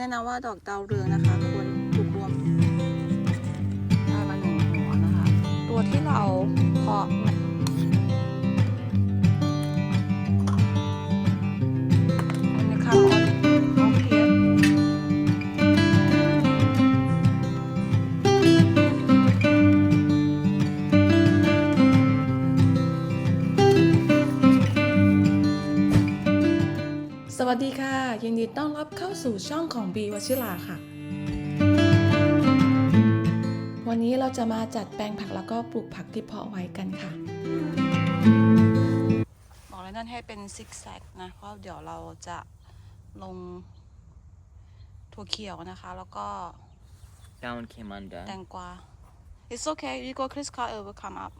แนะนำว่าดอกดาวเรืองนะคะควรปลูกรวมได้มาหนึ่งหัวนะคะ ตัวที่เราเพาะสวัสดีค่ะ ยินดีต้อนรับ สู่ช่องของบีวชิราค่ะ วันนี้เราจะมาจัดแปลงผักแล้วก็ปลูกผักที่เพาะไว้กันค่ะ บอกเลยนั่นให้เป็นซิกแซกนะเพราะเดี๋ยวเราจะลงถั่วเขียวนะคะ แล้วก็ That one came undone. แตงกวา It's okay you go Chris car it will come up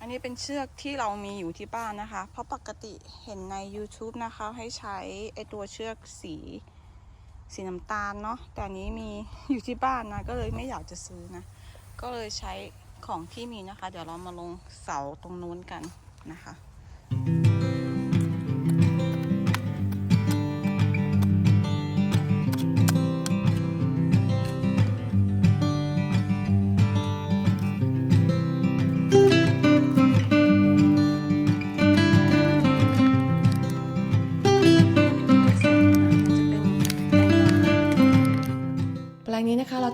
อันนี้เป็นเชือกที่เรามีอยู่ที่บ้านนะคะ เพราะปกติเห็นใน YouTube นะคะ ให้ใช้ไอตัวเชือกสีสีน้ำตาลเนาะแต่อันนี้มีอยู่ที่บ้านนะ ก็เลยไม่อยากจะซื้อนะ ก็เลยใช้ของที่มีนะคะ เดี๋ยวเรามาลงเสาตรงนู้นกันนะคะ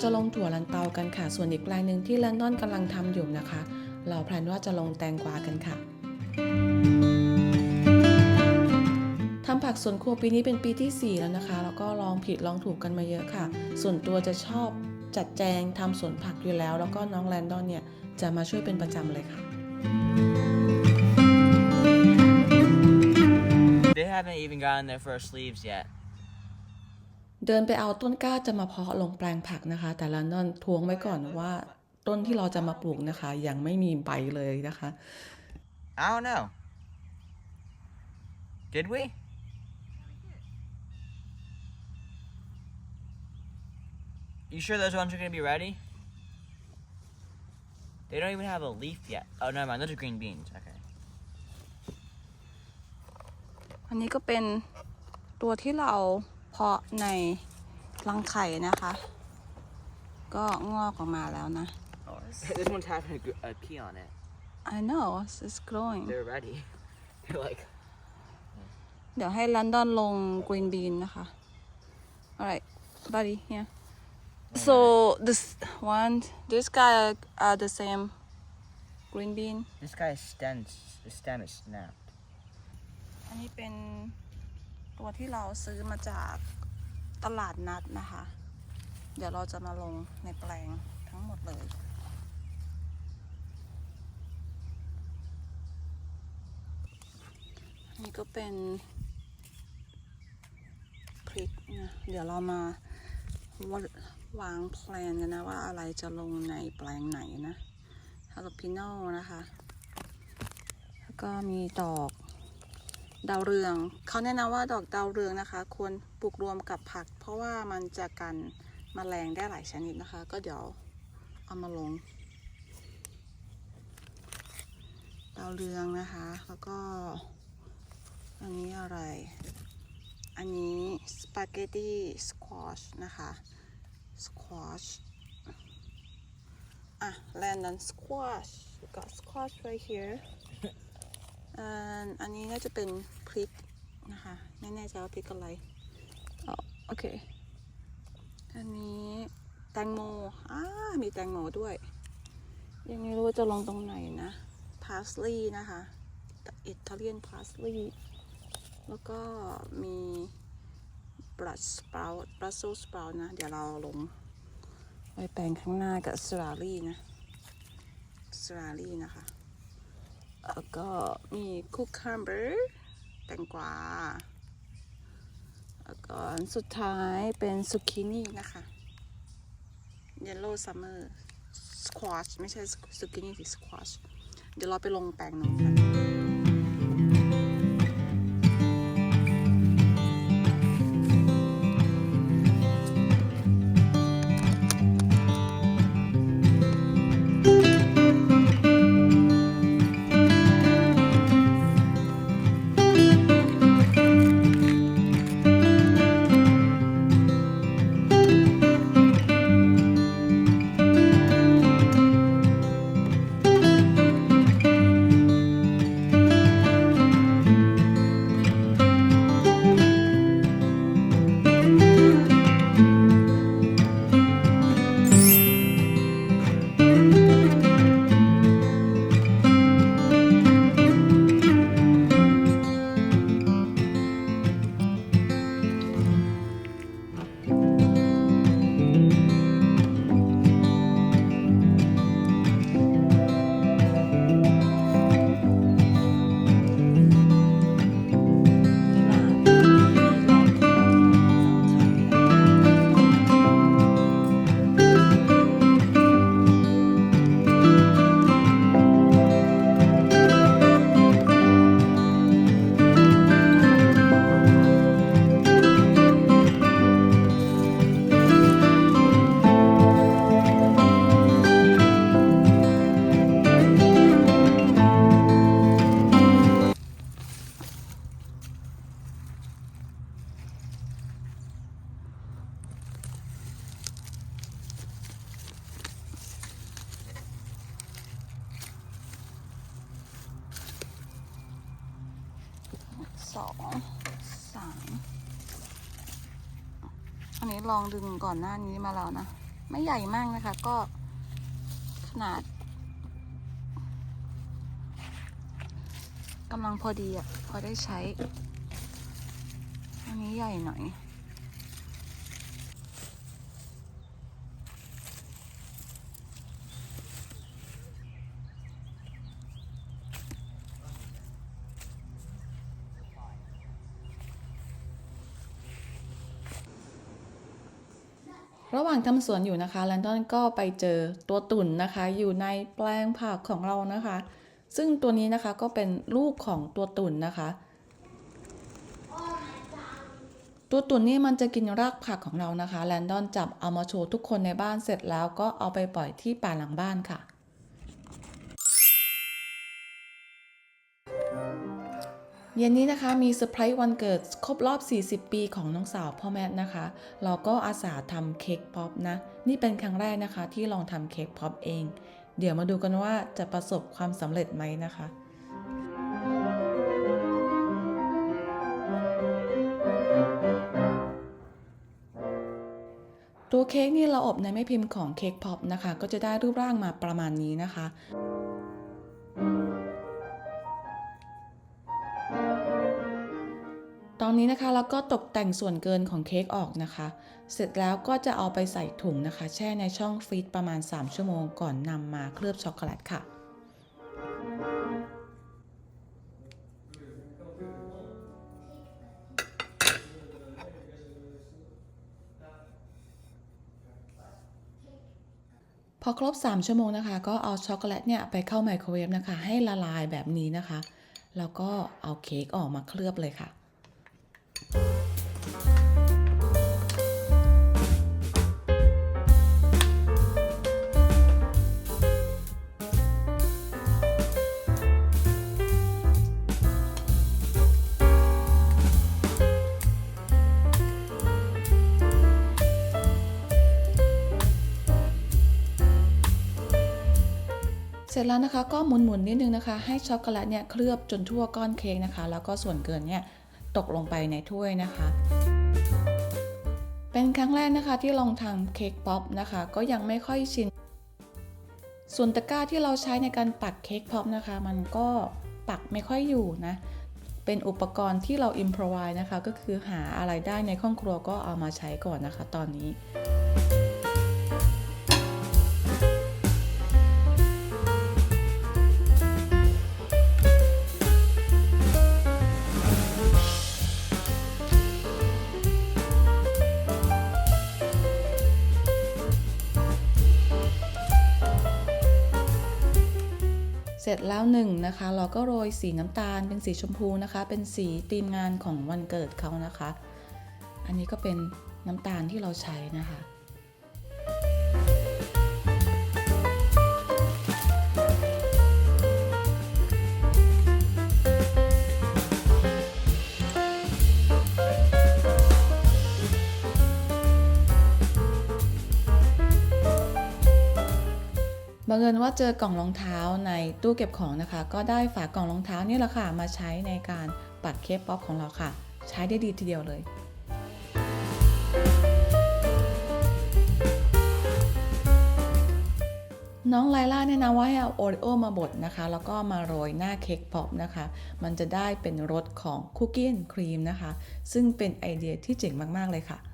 จะลงถั่วลันเตากันค่ะ ส่วนอีกแปลงหนึ่งที่แลนดอนกำลังทำอยู่นะคะ เราแพลนว่าจะลงแตงกวากันค่ะทำผักสวนครัวปีนี้เป็นปีที่ 4 แล้วนะคะ แล้วก็ลองผิดลองถูกกันมาเยอะค่ะ ส่วนตัวจะชอบจัดแจงทำสวนผักอยู่แล้ว แล้วก็น้องแลนดอนเนี่ยจะมาช่วยเป็นประจำเลยค่ะ They haven't even gotten their first leaves yet. เดินไปเอาต้นกล้าจะมาเพาะลงแปลงผักนะคะ แต่แลนดอนทวงไว้ก่อนว่า ต้นที่เราจะมาปลูกนะคะ ยังไม่มีใบเลยนะคะ I don't know. Did we? You sure those ones are gonna be ready? They don't even have a leaf yet. Oh, never mind. Those are green beans. Okay. อันนี้ก็เป็นตัวที่เรา เพาะในรังไข่นะคะ ก็งอกออกมาแล้วนะ this one's having a, a pea on it. I know it's growing They're ready. They're like. เดี๋ยวให้ลันดอนลง green bean นะคะ alright buddy here so this one this guy are the same green bean This guy's stem, the stem is snapped. อันนี้เป็น ตัวที่เราซื้อมาจากตลาดนัดนะคะ เดี๋ยวเราจะมาลงในแปลงทั้งหมดเลย นี่ก็เป็นพริกนะเดี๋ยวเรามาวาวางแพลนกันนะว่าอะไรจะลงในแปลงไหนนะฮาโลพิโนนะคะ แล้วก็มีดอก ดาวเรืองเขาแนะนำว่าดอกดาวเรืองนะคะ ควรปลูกรวมกับผัก เพราะว่ามันจะกันมแมลงได้หลายชนิดนะคะ ก็เดี๋ยวเอามาลง ดาวเรืองนะคะ แล้วก็ อันนี้อะไร อันนี้สปาเกตตี้สควอชนะคะสควอชอะ Landon squash we got squash right here อ่าอันนี้น่าจะเป็นพริกนะคะไม่แน่ใจว่าพริกอะไรอ๋อโอเค อันนี้แตงโมอ่ามีแตงโมด้วย ยังไม่รู้ว่าจะลงตรงไหนนะ parsley นะคะอิตาเลียน parsley แล้วก็มี brush sprout brussels sprout นะ เดี๋ยวเราลงไว้แปลงข้างหน้ากับสราลี่นะสราลี่นะคะ แล้วก็มีคุกคัมเบอร์แตงกวาแล้วก็สุดท้ายเป็นซุกินี่นะคะเยลโล่ซัมเมอร์สควอชไม่ใช่ซุกินี่สิสควอชเดี๋ยวเราไปลงแปลงนู้นกัน สองสามอันนี้ลองดึงก่อนหน้านี้มาแล้วนะ ไม่ใหญ่มากนะคะ ก็ขนาดกำลังพอดีอะพอได้ใช้ อันนี้ใหญ่หน่อย ระหว่างทำสวนอยู่นะคะแลนดอนก็ไปเจอตัวตุ่นนะคะ อยู่ในแปลงผักของเรานะคะ ซึ่งตัวนี้นะคะก็เป็นลูกของตัวตุ่นนะคะ ตัวตุ่นนี่มันจะกินรากผักของเรานะคะแลนดอนจับเอามาโชว์ทุกคนในบ้านเสร็จแล้วก็เอาไปปล่อยที่ป่าหลังบ้านค่ะ เย็นนี้นะคะมีเซอร์ไพรส์วันเกิดครบรอบ 40 ปีของน้องสาวพ่อแม่นะคะ เราก็อาสาทำเค้กป๊อปนะ นี่เป็นครั้งแรกนะคะที่ลองทำเค้กป๊อปเอง เดี๋ยวมาดูกันว่าจะประสบความสำเร็จไหมนะคะตัวเค้กนี่เราอบในแม่พิมพ์ของเค้กพ็อปนะคะ ก็จะได้รูปร่างมาประมาณนี้นะคะ นี้นะคะเราก็ตกแต่งส่วนเกินของเค้กออกนะคะ เสร็จแล้วก็จะเอาไปใส่ถุงนะคะ แช่ในช่องฟรีซประมาณ 3 ชั่วโมงก่อนนำมาเคลือบช็อกโกแลตค่ะพอครบ 3 ชั่วโมงนะคะ ก็เอาช็อกโกแลตเนี่ยไปเข้าไมโครเวฟนะคะ ให้ละลายแบบนี้นะคะ แล้วก็เอาเค้กออกมาเคลือบเลยค่ะ เสร็จแล้วนะคะก็หมุนๆนิดนึงนะคะ ให้ช็อกโกแลตเนี่ยเคลือบจนทั่วก้อนเค้กนะคะ แล้วก็ส่วนเกินเนี่ยตกลงไปในถ้วยนะคะ เป็นครั้งแรกนะคะที่ลองทำเค้กป๊อปนะคะ ก็ยังไม่ค่อยชิน ส่วนตะกร้าที่เราใช้ในการปักเค้กป๊อปนะคะ มันก็ปักไม่ค่อยอยู่นะ เป็นอุปกรณ์ที่เราอิมพรไวนะคะ ก็คือหาอะไรได้ในห้องครัวก็เอามาใช้ก่อนนะคะ ตอนนี้ ร็จแล้วหนึ่งนะคะ เราก็โรยสีน้ำตาลเป็นสีชมพูนะคะ เป็นสีธีมงานของวันเกิดเขานะคะ อันนี้ก็เป็นน้ำตาลที่เราใช้นะคะ บังเอิญว่าเจอกล่องรองเท้าในตู้เก็บของนะคะ ก็ได้ฝากล่องรองเท้านี่แหละค่ะมาใช้ในการปัดเคปป๊อปของเราค่ะ ใช้ได้ดีทีเดียวเลยน้องไลล่าแนะนำว่าให้เอาโอริโอมาบดนะคะ แล้วก็มาโรยหน้าเค้กป๊อปนะคะ มันจะได้เป็นรสของคุกกี้ครีมนะคะ ซึ่งเป็นไอเดียที่เจ๋งมาก ๆ เลยค่ะ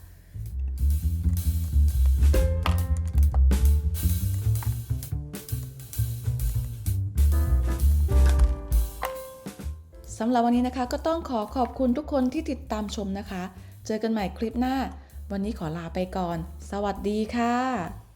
สำหรับวันนี้นะคะก็ต้องขอขอบคุณทุกคนที่ติดตามชมนะคะ เจอกันใหม่คลิปหน้า วันนี้ขอลาไปก่อน สวัสดีค่ะ